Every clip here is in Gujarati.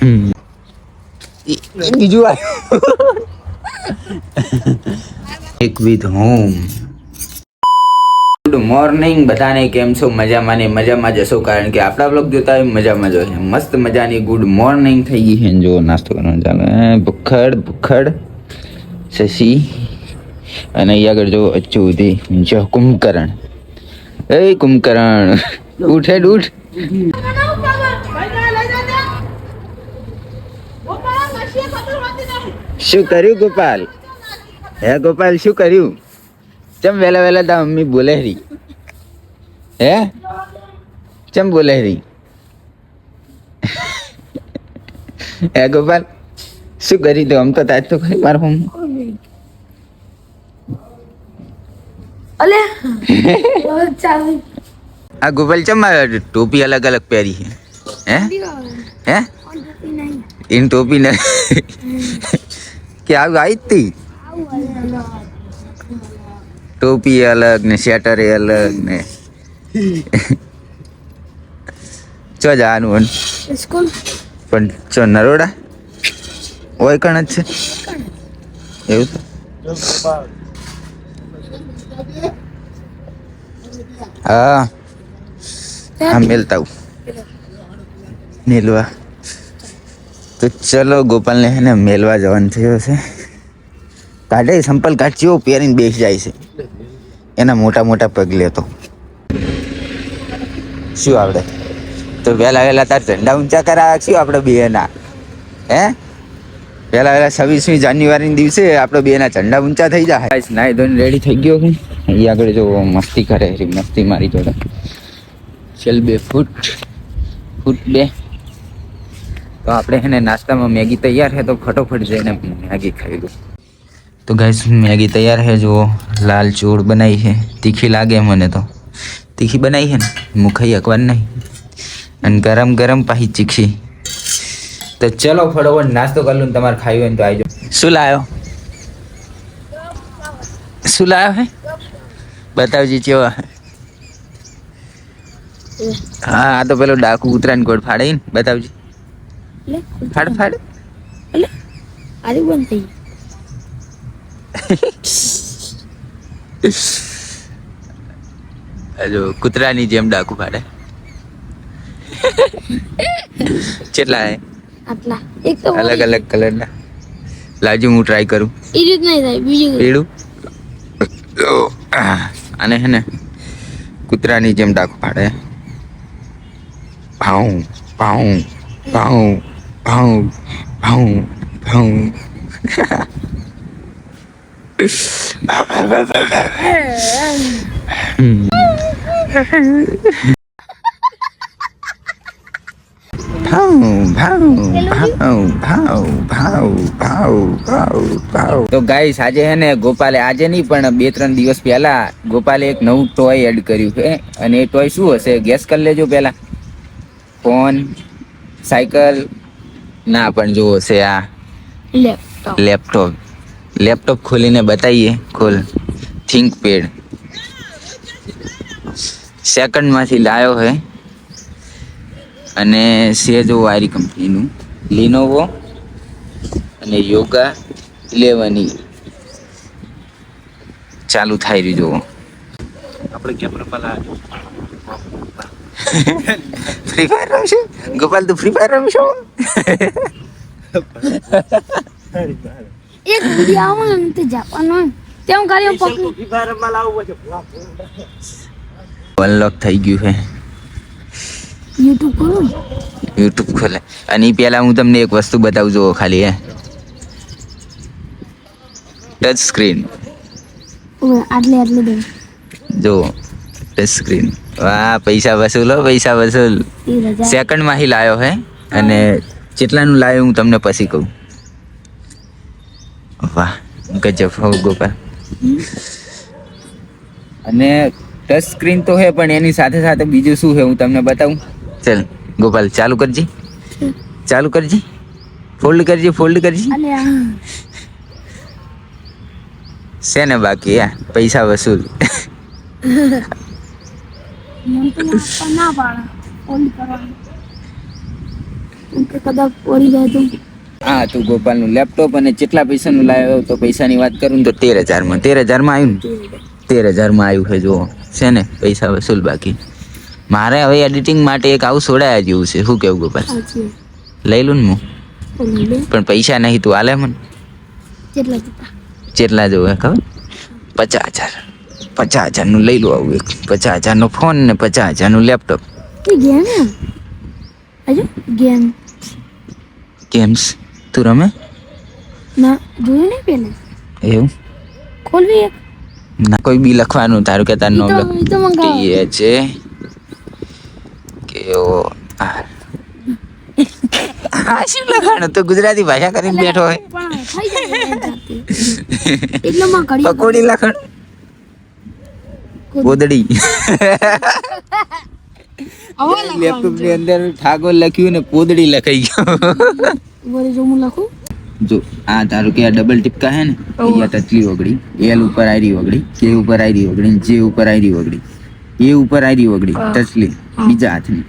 હમ. ઈ- ઈ બીજું આવ્યું એક વિથ હોમ ગુડ મોર્નિંગ બધાને કેમ છો મજામાં ને મજામાં જશો કારણ કે આપણા બ્લોગ જોતા હોય મજામાં જ હોય મસ્ત મજાની ગુડ મોર્નિંગ થઈ ગઈ છે જો નાસ્તો કરવાનો ચાલે હે, ભૂખડ ભૂખડ શશી અને અહીં આગળ જો અચ્યુતી જો કુંભકરણ એ કુંભકરણ ઉઠ હેડ ઉઠ શું કર્યું ગોપાલ? હે ગોપાલ શું કર્યું? ચમ વેલા વેલા તા મમ્મી બોલે રહી? હે? ચમ બોલે રહી? હે ગોપાલ શું કરી તો આમ તો તાજ તો ખરી મારો મમ્મી અલે ચાલ આ ગોપાલ ચમ આ ટોપી અલગ અલગ પહેરી છે? હે? હે? ઇન ટોપી ને કે આવું આવી જ તી ટોપી અલગ ને સ્વેટર અલગ ને ચો જવાનું? સ્કૂલ પણ ચો નરોડા ઓય કણ જ છે એવું છે હા હા મેલતા હું મેલવા તો ચલો ગોપાલને હે ને મેલવા જવાનું થયો છે. કાઢે સંપલ કાઢ્યો પહેરીને બેસી જાય છે. એના મોટા મોટા પગલે તો. શું આવડે? તો વહેલા વહેલા તાર ઝંડા ઊંચા કરા શું આપણે બેના. હે? પહેલા વહેલા છવ્વીસમી જાન્યુઆરીના દિવસે આપણે બે ના ઝંડા ઊંચા થઈ જાય. નાઈ ધોઈને રેડી થઈ ગયો હું અહીં આગળ જો મસ્તી કરે, મસ્તી મારી જોડે. ચલ બે ફૂટ ફૂટ બે. તો આપણે એને નાસ્તામાં મેગી તૈયાર છે તો ફટોફટ જઈને મેગી ખાઈ લઉં. તો ગાઈસ મેગી તૈયાર છે જુઓ, લાલ ચોળ બનાવી છે તીખી લાગે મને તો. તીખી બનાવી છે ને? હું ખાઈ અકવાર નહીં. અને ગરમ ગરમ પાછી ચીખી. તો ચલો ફટોફટ નાસ્તો કરી લઉં તમારે ખાઈ હોય ને તો આવજો શું લાવ્યો શું લાવ્યો હે? બતાવજી કેવા હે. હા, આ તો પેલો ડાકુ ઉતરાયણ ગોળ ફાડે ને? બતાવજી. ફાડ ફાડ. કૂતરાની જેમ ડાકુ ફાડે. કેટલા હે? આટલા. એક તો અલગ અલગ કલરના. લાજુ હું ટ્રાય કરું. એ જ નહીં થાય બીજું પીળું અને હે ને કૂતરાની જેમ ડાકુ ફાડે. ભાઉ ભાઉ ભાઉ. ભાઉ ભાઉ ભાઉ તો ગાઈસ આજે હે ને ગોપાલે, આજે નહીં, પણ બે, ત્રણ દિવસ પહેલા ગોપાલે એક નવું ટોય એડ કર્યું છે. અને એ ટોય શું હશે? ગેસ કરી લેજો પહેલા. ફોન સાયકલ ના પણ જુઓ છે આ લેપટોપ લેપટોપ લેપટોપ ખોલીને બતાવીએ ખોલ. થિંક પેડ સેકન્ડમાંથી લાયો હે. અને છે જો વારી કંપનીનું. લિનોવો અને યોગા ઇલેવન ચાલુ થાય રહ્યું જુઓ. આપણે કેમ રમવાના ફ્રી ફાયર રમશે? ગોપાલ તું ફ્રી ફાયર રમશો? એક વીડિયો આવો ને તે જાપાન હોય. ત્યાં કાર્ય પકડી. ફ્રી ફાયર રમવા લાવવું પડશે અનલોક થઈ ગયું છે. યુટ્યુબ કરું યુટ્યુબ ખોલે. અને એ પહેલા હું તમને એક વસ્તુ બતાવું જો ખાલી હે. ટચ સ્ક્રીન આટલી આટલે દે જુઓ. ટચ સ્ક્રીન વાહ પૈસા વસૂલ હો પૈસા વસૂલ. સેકન્ડમાં ही લાયો હે અને ચેટલાનું લાયો હું તમને પછી કહું. વાહ ગજબ હો ગોપાલ. અને ટચ સ્ક્રીન તો હે પણ એની સાથે સાથે બીજું શું છે હું તમને બતાવું? ચલ ગોપાલ ચાલુ કરજી. ચાલુ કરજી. Fold કરજી fold કરજી. શેને બાકી આ પૈસા વસૂલ. હા તું ગોપાલનું લેપટોપ અને કેટલા પૈસાનું લાવ્યો તો પૈસાની વાત કરું તો તેર હજારમાં તેર હજારમાં આવ્યું ને? તેર હજારમાં આવ્યું છે જુઓ. છે ને? પૈસા વસૂલ બાકી. મારે હવે એડિટિંગ માટે એક આવું સોડાયા જેવું છે. શું કેવું ગોપાલ? લઈ લઉં ને હું? પણ પૈસા નહીં તું આલે મને? કેટલા જોવે ખબર? પચાસ હજાર. પચાસ હજારનું લઈ લો આવું એક. પચાસ હજારનો ફોન ને પચાસ હજારનું લેપટોપ ગેમ ગેમ્સ તું રમે? ના જોયું નહીં પેલે? એવું? ખોલવી એક? ના કોઈ બી લખવાનું તારું કે તાર નો નામ તો ઈ તો મંગાવો. ટી એચ એ કે ઓ આર આ શું લખાણું? તો ગુજરાતી ભાષા કરીને બેઠો હોય. પકોડી લખણ. ગોદડી. લેપટોપની અંદર ઠાકોર લખ્યું ને પોદડી લખાઈ ગયો. જો હું લખું? જો આ તારું કે આ ડબલ ટીપકા હે ને અહીંયા ટચલી ઓગળી એલ ઉપર આયરી ઓગળી કે ઉપર આયરી ઓગળી જે ઉપર આયરી ઓગળી એ ઉપર આયરી ઓગળી ટચલી બીજા હાથની.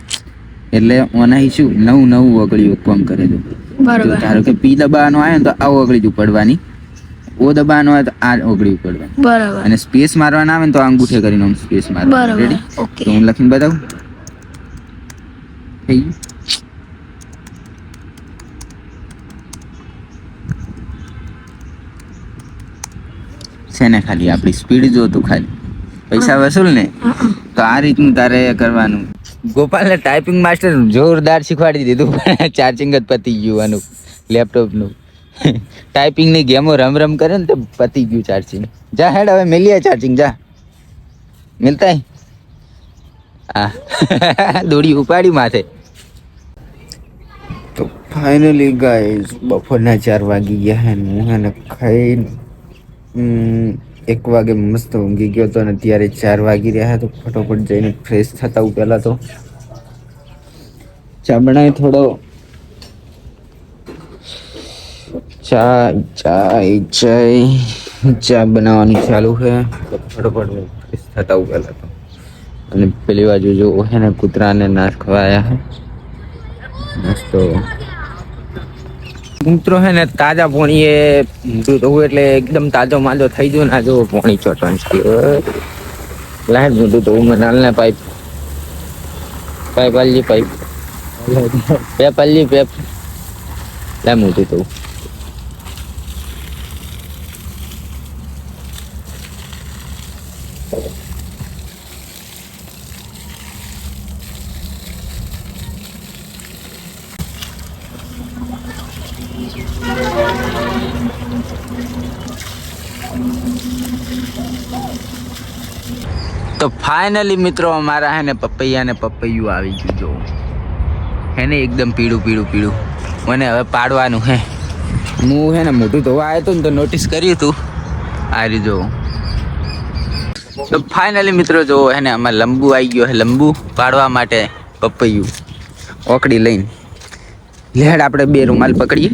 એટલે ઓનાઈ શું નવ નવ ઓગળી કોમ કરે છે. ધારો કે પી દબાવવાનો આવે ને તો આ ઓગળી જ ઉપડવાની. ઓ દબાવવાનો હોય તો આ ઓગળી પડવાનું બરાબર. અને સ્પેસ મારવાના આવે ને તો અંગૂઠે કરીને આમ સ્પેસ મારવાનું. Ready okay. તો હું લખીને બતાવું. થઈ ગયું? છે ને ખાલી આપણી સ્પીડ જો તું ખાલી. પૈસા વસૂલ ને? તો આ રીતનું તારે કરવાનું. ગોપાલને ટાઈપિંગ માસ્ટર જોરદાર શીખવાડી દીધું. પણ ચાર્જિંગ જ પતી ગયું આનું. લેપટોપનું ટાઈપિંગની ગેમો રમ રમ કરે ને તો પતી ગયું ચાર્જિંગ જા હેડ હવે મેલીએ ચાર્જિંગ જા. મિલતા હે? હા દોડી ઉપાડી માથે. તો ફાઇનલી ગાઈઝ બપોરના ચાર વાગી ગયા હે ને હું ખાઈને હમ, એક વાગે મસ્ત ઊંઘી ગયો તો અને ત્યારે ચાર વાગી રહ્યા તો ફટોફટ જઈને ફ્રેશ થતા હું પહેલાં તો. ચામડાએ થોડો ચા ચા ચા ચા બનાવવાનું ચાલુ છે તો ફટોફટ ફ્રેશ થતા હું પહેલાં તો અને પેલી બાજુ જો હે ને કૂતરાને નાશ ખવાયા હે મસ્ત કૂતરો હે ને તાજા પોણીએ દૂધ હોવું એટલે એકદમ તાજો માજો થઈ ગયો ને, આ જો પોણી ચોટવાની લાઈટ મોટું તો હું નાલ ને પાઇપ. પાઇપ આલજી પાઇપ. પેપ આલજી પેપ લે મોટું તો ફાઇનલી મિત્રો, અમારા હે ને પપૈયા ને પપૈયું આવી ગયું, જો. હે ને, એકદમ પીળું પીળું પીળું. મને હવે પાડવાનું હે. હું હે ને મોટું ધોવા આવ્યો હતો ને તો નોટિસ કર્યું હતું આ રીતે જો. તો ફાઇનલી મિત્રો, જો, હે ને, આમાં લંબુ આવી ગયો હે, લંબુ પાડવા માટે પપૈયું. ઓકડી લઈને. લેડ આપણે બે રૂમાલ પકડીએ.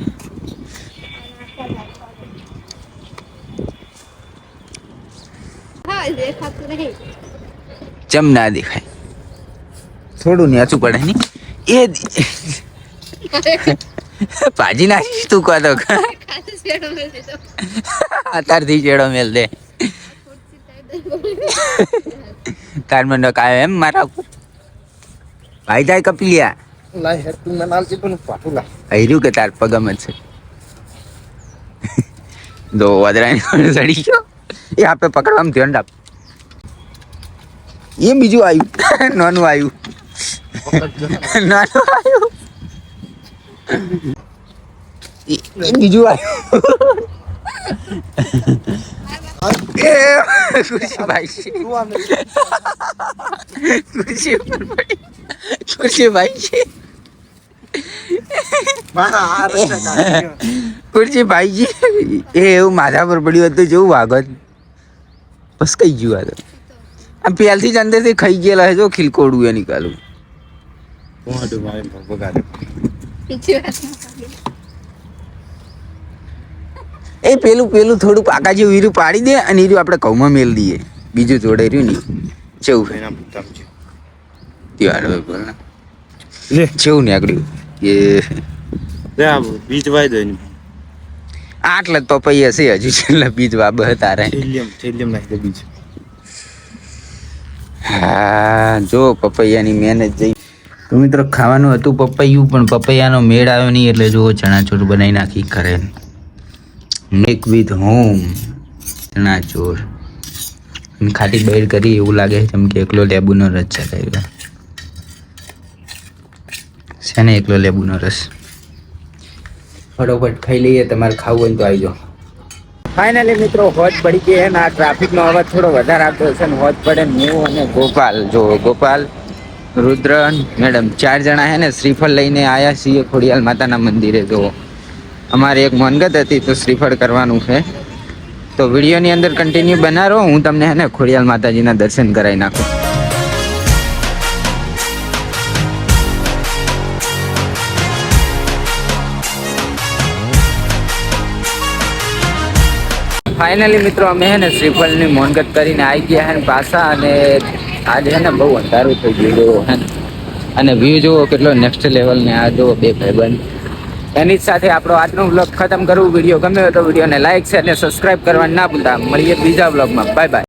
ચમ ના દેખાય. થોડું નેચું પડે નહીં એ પાજી નાખીશ તું કહો તો? અત્યારથી ચેડો મેલ દે. તાર મને કાયો એમ મારા ભાઈ જાય કપિલિયા. લાય હેડ તું મને આલજે પણ પાટું લા હર્યું કે તાર પગમ છે? દો વદરાની સડી ગયો. એ આપણે પકડવામાં ધ્યાન રાખ. એ બીજું આવ્યું નાનું આવ્યું નાનું આવ્યું એ- બીજું આવ્યું એ ખુશીભાઈ છે ખુરશી ભાઈજી એ એવું માથા પર પડ્યું હતું જેવું વાગત. બસ કઈ ગયું આ તો આમ પહેલથી જ અંદરથી ખાઈ ગયેલા છે જો ખીલકોડું એ નીકાળું. એ પેલું પેલું થોડું પાકા જેવું હીરું પાડી દે અને હીરું આપણે ઘઉંમાં મેલ દઈએ. બીજું જોડે રહ્યું ને ચેવું એના બતાવજો ત્યાં બોલ ને લે. ચેવું નીકળ્યું. એ બીજ વાય દો એની. આટલે તો પપૈયા હશે હજુ છેલ્લા બીજ વાબ હતા રે થેલિયમ થેલિયમ નાખી દે બીજ. હા, જો પપૈયાની મહેનત જઈ. તો મિત્રો, ખાવાનું હતું પપૈયું, પણ પપૈયાનો મેળ આવ્યો નહીં એટલે જો ચણાચોર બનાવી નાખી ઘરે. મેક વિથ હોમ, ચણાચોર. ખાટી બેડ કરી, એવું લાગે છે જેમ કે એકલો લેબુનો રસ છે કર્યો છે ને એકલો લેબુનો રસ? ફટોફટ ખાઈ લઈએ, તમારે ખાવું હોય તો આવી જાઓ. ફાઇનલી મિત્રો, હોજ પડી ગઈ અને આ ટ્રાફિકનો અવાજ થોડો વધારે આવતો હશે ને હોજ પડે હું અને ગોપાલ. જો ગોપાલ રુદ્રન મેડમ ચાર જણા હે ને શ્રીફળ લઈને આવ્યા છીએ ખોડિયાલ માતાના મંદિરે. જો અમારે એક મનગત હતી તો શ્રીફળ કરવાનું છે. તો વિડીયોની અંદર કન્ટિન્યુ બનાવો હું તમને હે ને ખોડિયાલ માતાજીના દર્શન કરાવી નાખું. ફાઇનલી મિત્રો, અમે હે ને શ્રીફળની મોનગત કરીને આવી ગયા હે પાછા અને આજે હે ને બહુ અંધારું થઈ ગયું જુઓ હે ને. અને વ્યૂ જુઓ કેટલો નેક્સ્ટ લેવલ ને આ જુઓ બે ભાઈબંધ. એની જ સાથે આપણો આજનો વ્લોગ ખતમ કરવું વીડિયો ગમ્યો તો વિડીયોને લાઇક છે અને સબસ્ક્રાઇબ કરવાનું ના ભૂલતા. મળીએ બીજા વ્લોગમાં બાય બાય